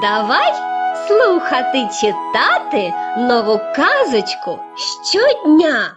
Давай слухати читати нову казочку щодня.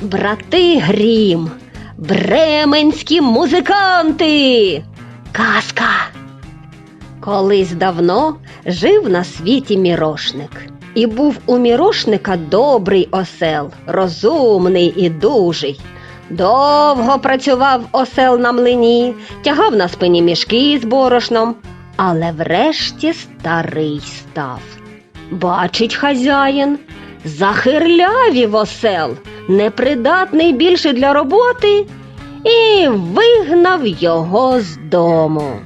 Брати Грім, бременські музиканти. Казка. Колись давно жив на світі мірошник. І був у мірошника добрий осел, розумний і дужий. Довго працював осел на млині, тягав на спині мішки з борошном, але врешті старий став. Бачить хазяїн, захирлявів осел, непридатний більше для роботи, і вигнав його з дому.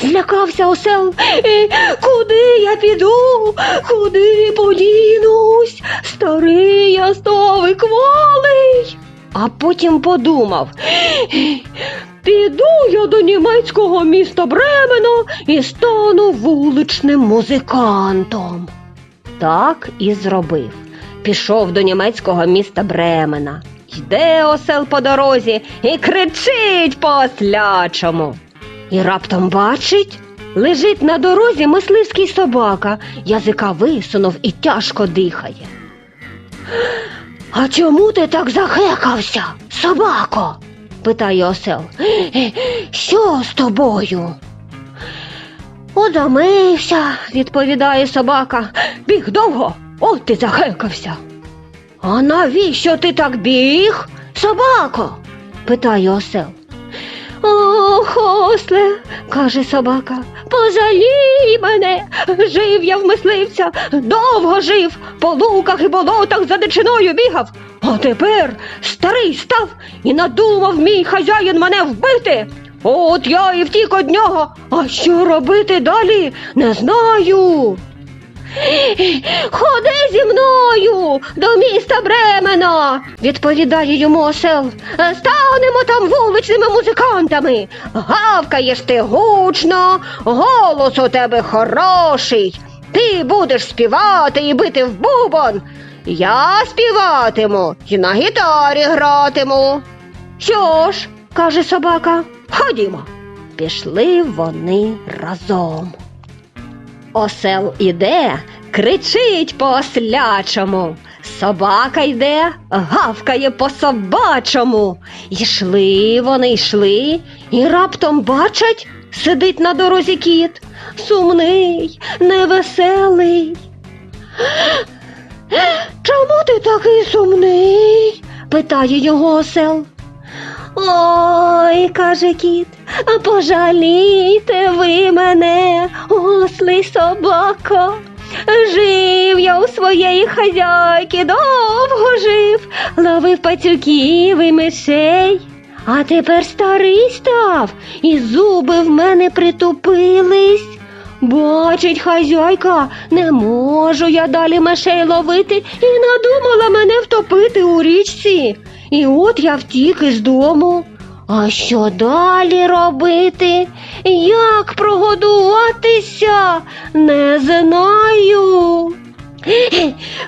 Злякався осел, «Е, куди я піду, куди подінусь, старий я став і. А потім подумав, «Е, піду я до німецького міста Бремена і стану вуличним музикантом. Так і зробив. Пішов до німецького міста Бремена. Йде осел по дорозі і кричить по ослячому. І раптом бачить, лежить на дорозі мисливський собака, язика висунув і тяжко дихає. А чому ти так захекався, собако? Питає осел. «Е, Що з тобою? Одамився, відповідає собака. Біг довго, от ти захекався. А навіщо ти так біг, собако? питає осел. Ох, осле, каже собака, позалій мене. Жив я в мисливця, довго жив, по луках і болотах за дичиною бігав. А тепер старий став і надумав мій хазяїн мене вбити. От я і втік од нього. А що робити далі? Не знаю. Ходи зі мною до міста Відповідає йому осел. Станемо там вуличними музикантами. Гавкаєш ти гучно, голос у тебе хороший. Ти будеш співати і бити в бубон. Я співатиму і на гітарі гратиму. Що ж, каже собака, ходімо. Пішли вони разом. Осел іде, кричить по ослячому. Собака йде, гавкає по собачому. Йшли вони йшли, і раптом бачать, сидить на дорозі кіт, сумний, невеселий. Чому ти такий сумний? питає його осел. Ой, каже кіт, пожалійте ви мене, ослий собако. Жив я у своєї хазяйки, довго жив, ловив пацюків і мишей. А тепер старий став, і зуби в мене притупились. Бачить, хазяйка, не можу я далі мишей ловити і надумала мене втопити у річці. І от я втік із дому. А що далі робити? Як прогодуватися? Не знаю.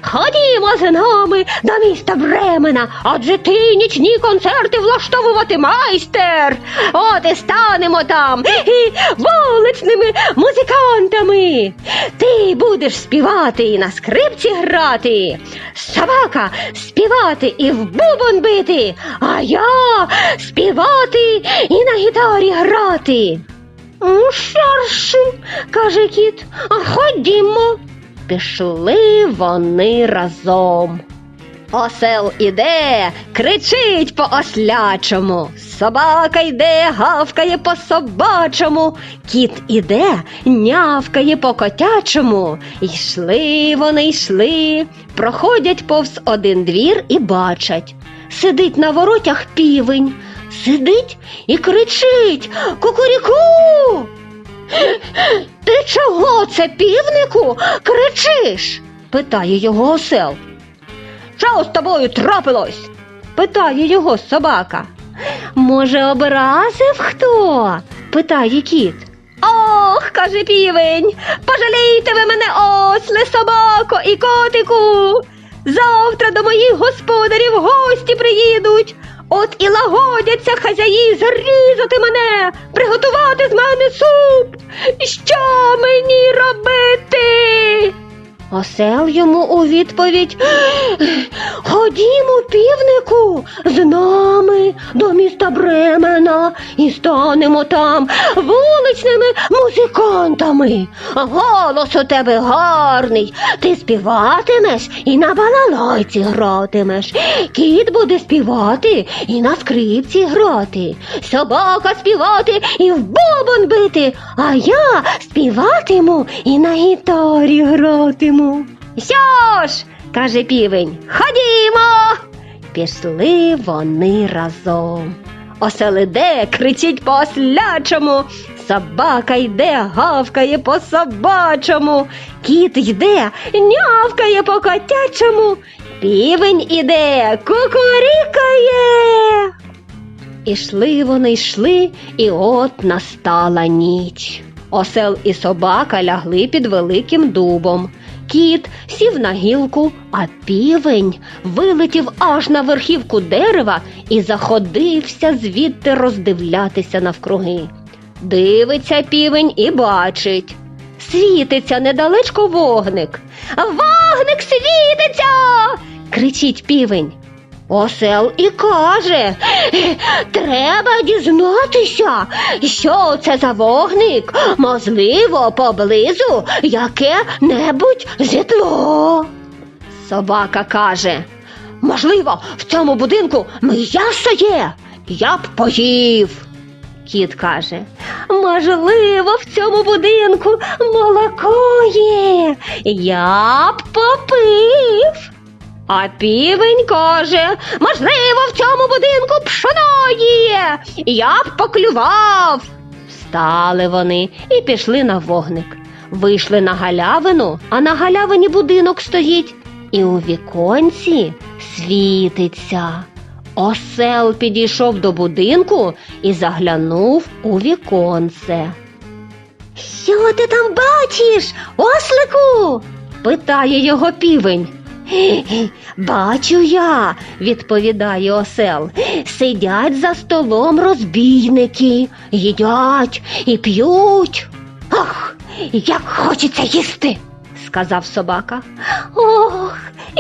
Ходімо з нами до міста Бремена, адже ти нічні концерти влаштовувати майстер. От і станемо там і вуличними музикантами. Ти будеш співати і на скрипці грати, собака співати і в бубон бити, а я співати і на гітарі грати. «Ну, Шарши, каже кіт, ходімо. Пішли вони разом. Осел іде, кричить по ослячому, собака йде, гавкає по собачому, кіт іде, нявкає по котячому. Йшли вони йшли, проходять повз один двір і бачать. Сидить на воротях півень, сидить і кричить Кукуріку. Ти чого це, півнику, кричиш? питає його осел. Що з тобою трапилось? питає його собака. Може, образив хто? питає кіт. Ох, каже півень, пожалійте ви мене, осле, собако і котику. Завтра до моїх господарів гості приїдуть. От і лагодяться хазяї зарізати мене, приготувати з мене суп. Що мені робити? Осел йому у відповідь Ходімо, півнику, з нами до міста Бремена і станемо там вуличними музикантами. Голос у тебе гарний. Ти співатимеш і на балалайці гратимеш. Кіт буде співати і на скрипці грати. Собака співати і в бубон бити, а я співатиму і на гітарі гратиму. Що ж, каже півень, ходімо. Пішли вони разом. Осел іде, кричить по ослячому, собака йде, гавкає по собачому, кіт йде, нявкає по котячому, півень іде, кукурікає. Ішли вони йшли, і от настала ніч. Осел і собака лягли під великим дубом. Кіт сів на гілку, а півень вилетів аж на верхівку дерева і заходився звідти роздивлятися навкруги. Дивиться півень і бачить. Світиться недалечко вогник. Вогник світиться. кричить півень. Осел і каже, треба дізнатися, що це за вогник, можливо, поблизу яке-небудь житло. Собака каже, можливо, в цьому будинку м'ясо є, я б поїв. Кіт каже, можливо, в цьому будинку молоко є, я б попив. А півень каже, можливо, в цьому будинку пшоно є, я б поклював. Встали вони і пішли на вогник. Вийшли на галявину, а на галявині будинок стоїть, і у віконці світиться. Осел підійшов до будинку і заглянув у віконце. Що ти там бачиш, ослику? питає його півень. Бачу я, відповідає осел. Сидять за столом розбійники, їдять і п'ють. Ах, як хочеться їсти, сказав собака. Ох,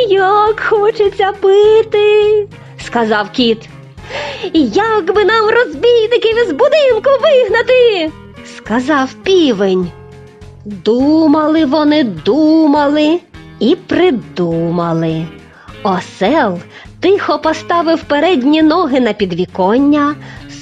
як хочеться пити, сказав кіт. Як би нам розбійників із будинку вигнати, сказав півень. Думали вони, думали і придумали. Осел тихо поставив передні ноги на підвіконня,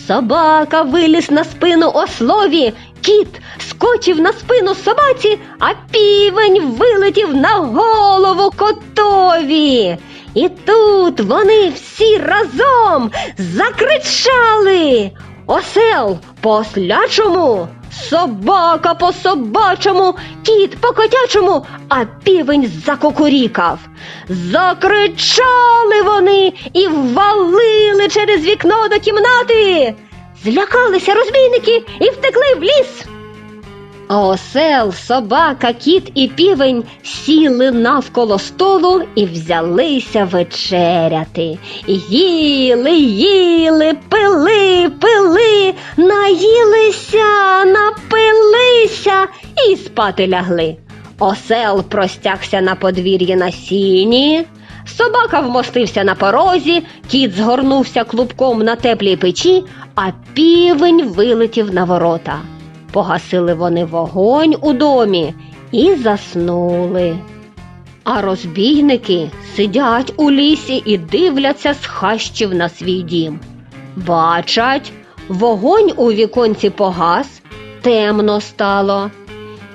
собака виліз на спину ослові, кіт скочив на спину собаці, а півень вилетів на голову котові. І тут вони всі разом закричали. Осел по ослячому, собака по собачому, кіт по котячому, а півень закукурікав. Закричали вони і ввалили через вікно до кімнати. Злякалися розбійники і втекли в ліс. А осел, собака, кіт і півень сіли навколо столу і взялися вечеряти. Їли, їли, пили, пили, наїлися, напилися і спати лягли. Осел простягся на подвір'ї на сіні, собака вмостився на порозі, кіт згорнувся клубком на теплій печі, а півень вилетів на ворота. Погасили вони вогонь у домі і заснули. А розбійники сидять у лісі і дивляться з хащів на свій дім. Бачать, вогонь у віконці погас, темно стало.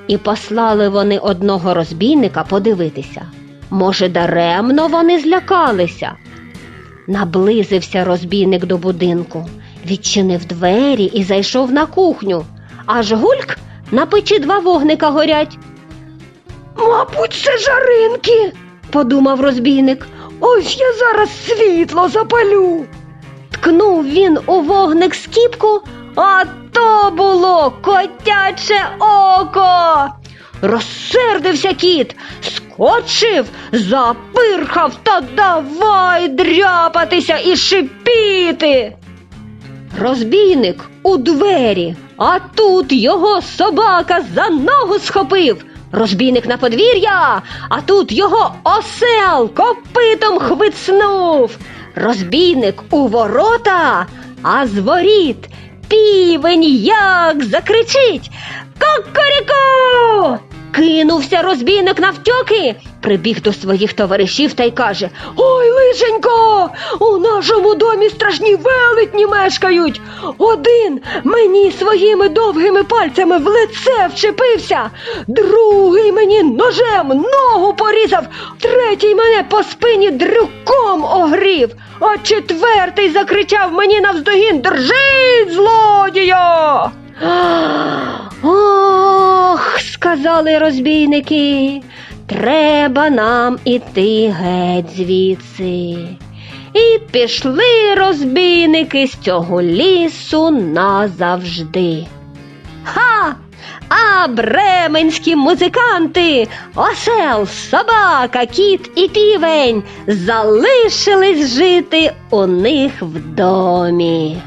І послали вони одного розбійника подивитися. Може, даремно вони злякалися. Наблизився розбійник до будинку, відчинив двері і зайшов на кухню. Аж гульк на печі два вогника горять. Мабуть, це жаринки, подумав розбійник. Ось я зараз світло запалю. Ткнув він у вогник скіпку, а то було котяче око. Розсердився кіт, підскочив, запирхав та давай дряпатися і шипіти. Розбійник у двері, а тут його собака за ногу схопив. Розбійник на подвір'я, а тут його осел копитом хвицнув. Розбійник у ворота, а з воріт півень як закричить Кокоріко! Кинувся розбійник навтьоки, прибіг до своїх товаришів та й каже Ой, лишенько, у нашому домі страшні велетні мешкають. Один мені своїми довгими пальцями в лице вчепився, другий мені ножем ногу порізав, третій мене по спині дрюком огрів, а четвертий закричав мені навздогін Держіть, злодія! Ох, сказали розбійники, треба нам іти геть звідси. І пішли розбійники з цього лісу назавжди. Ха! А бременські музиканти, осел, собака, кіт і півень залишились жити у них в домі.